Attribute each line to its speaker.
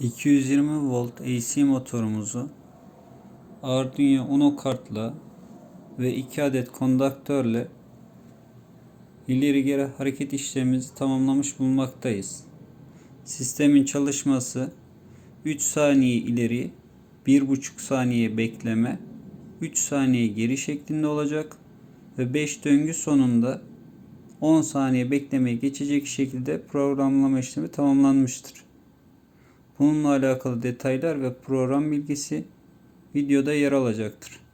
Speaker 1: 220 volt AC motorumuzu Arduino Uno kartla ve 2 adet kondaktörle ileri geri hareket işlemimizi tamamlamış bulunmaktayız. Sistemin çalışması 3 saniye ileri, 1,5 saniye bekleme, 3 saniye geri şeklinde olacak ve 5 döngü sonunda 10 saniye beklemeye geçecek şekilde programlama işlemi tamamlanmıştır. Bununla alakalı detaylar ve program bilgisi videoda yer alacaktır.